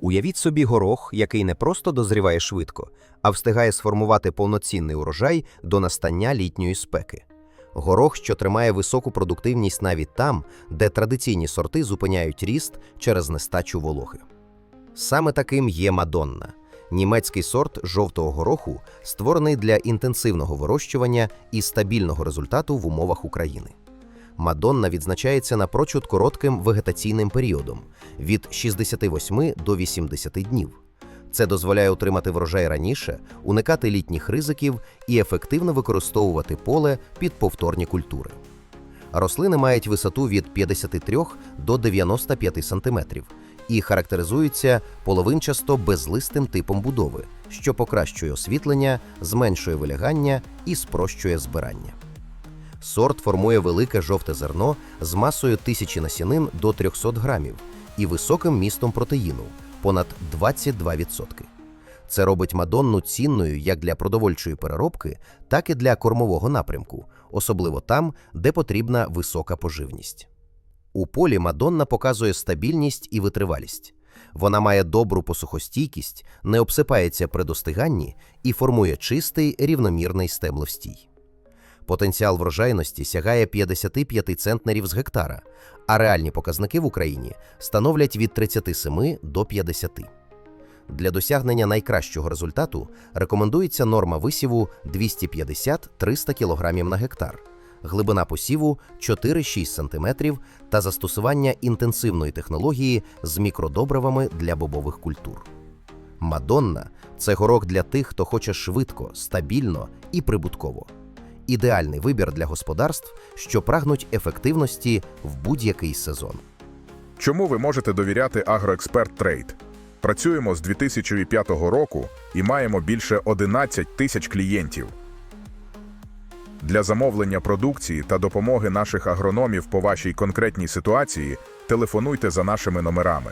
Уявіть собі горох, який не просто дозріває швидко, а встигає сформувати повноцінний урожай до настання літньої спеки. Горох, що тримає високу продуктивність навіть там, де традиційні сорти зупиняють ріст через нестачу вологи. Саме таким є Мадонна німецький сорт жовтого гороху, створений для інтенсивного вирощування і стабільного результату в умовах України. Мадонна відзначається напрочуд коротким вегетаційним періодом від 68 до 80 днів. Це дозволяє отримати врожай раніше, уникати літніх ризиків і ефективно використовувати поле під повторні культури. Рослини мають висоту від 53 до 95 см і характеризуються половинчасто безлистим типом будови, що покращує освітлення, зменшує вилягання і спрощує збирання. Сорт формує велике жовте зерно з масою тисячі насінин до 300 грамів і високим містом протеїну понад 22%. Це робить Мадонну цінною як для продовольчої переробки, так і для кормового напрямку, особливо там, де потрібна висока поживність. У полі Мадонна показує стабільність і витривалість. Вона має добру посухостійкість, не обсипається при достиганні і формує чистий рівномірний стебловстій. Потенціал врожайності сягає 55 центнерів з гектара, а реальні показники в Україні становлять від 37 до 50. Для досягнення найкращого результату рекомендується норма висіву 250-300 кг на гектар, глибина посіву 4-6 см та застосування інтенсивної технології з мікродобривами для бобових культур. Мадонна це горох для тих, хто хоче швидко, стабільно і прибутково. Ідеальний вибір для господарств, що прагнуть ефективності в будь-який сезон. Чому ви можете довіряти Агроексперт Трейд? Працюємо з 2005 року і маємо більше 11 тисяч клієнтів. Для замовлення продукції та допомоги наших агрономів по вашій конкретній ситуації телефонуйте за нашими номерами